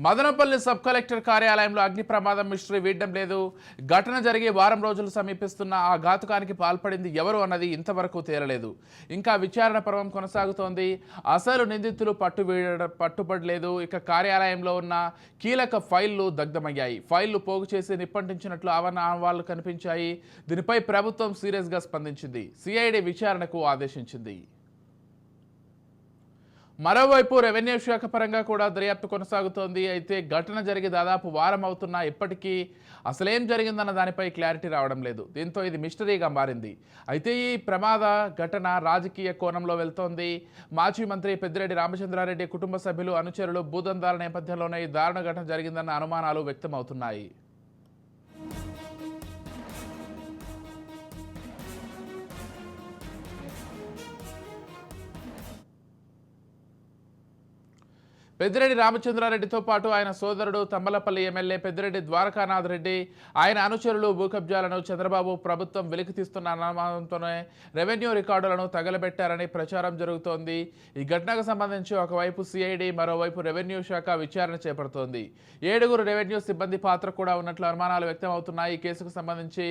Madanapalle sub collector కార్యాలయంలో అగ్ని ప్రమాదం మిస్టరీ వీడడం లేదు. ఘటన జరిగి వారం రోజులు సమీపిస్తున్న ఆ ఘాతుకానికి పాల్పడింది ఎవరు అన్నది ఇంతవరకు తేలలేదు. ఇంకా విచారణ పర్వం కొనసాగుతోంది. అసలు నిందితులు పట్టు పట్టుబడలేదు. ఇక కార్యాలయంలో ఉన్న కీలక ఫైళ్ళు దగ్ధమయ్యాయి. ఫైళ్ళు పోగు చేసి నిప్పంటించినట్లు అవన్న ఆహ్వాలు కనిపించాయి. దీనిపై ప్రభుత్వం సీరియస్గా స్పందించింది. సిఐడి విచారణకు ఆదేశించింది. మరోవైపు రెవెన్యూ శాఖ పరంగా కూడా దర్యాప్తు కొనసాగుతోంది. అయితే ఘటన జరిగి దాదాపు వారం అవుతున్నా ఇప్పటికీ అసలేం జరిగిందన్న దానిపై క్లారిటీ రావడం లేదు. దీంతో ఇది మిస్టరీగా మారింది. అయితే ఈ ప్రమాద ఘటన రాజకీయ కోణంలో వెళ్తోంది. మాజీ మంత్రి పెద్దిరెడ్డి రామచంద్రారెడ్డి కుటుంబ సభ్యులు అనుచరులు భూదందాల నేపథ్యంలోనే ఈ దారుణ ఘటన జరిగిందన్న అనుమానాలు వ్యక్తమవుతున్నాయి. పెద్దిరెడ్డి రామచంద్రారెడ్డితో పాటు ఆయన సోదరుడు తమ్మలపల్లి ఎమ్మెల్యే పెద్దిరెడ్డి ద్వారకానాథ్ రెడ్డి ఆయన అనుచరులు భూకబ్జాలను చంద్రబాబు ప్రభుత్వం వెలికితీస్తున్న అనుమానంతోనే రెవెన్యూ రికార్డులను తగలబెట్టారని ప్రచారం జరుగుతోంది. ఈ ఘటనకు సంబంధించి ఒకవైపు సిఐడి మరోవైపు రెవెన్యూ శాఖ విచారణ చేపడుతోంది. ఏడుగురు రెవెన్యూ సిబ్బంది పాత్ర కూడా ఉన్నట్లు అనుమానాలు వ్యక్తమవుతున్నాయి. ఈ కేసుకు సంబంధించి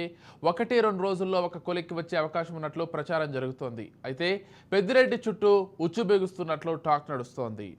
ఒకటి రెండు రోజుల్లో ఒక కొలిక్కి వచ్చే అవకాశం ఉన్నట్లు ప్రచారం జరుగుతోంది. అయితే పెద్దిరెడ్డి చుట్టూ ఉచ్చు బిగుస్తున్నట్లు టాక్ నడుస్తోంది.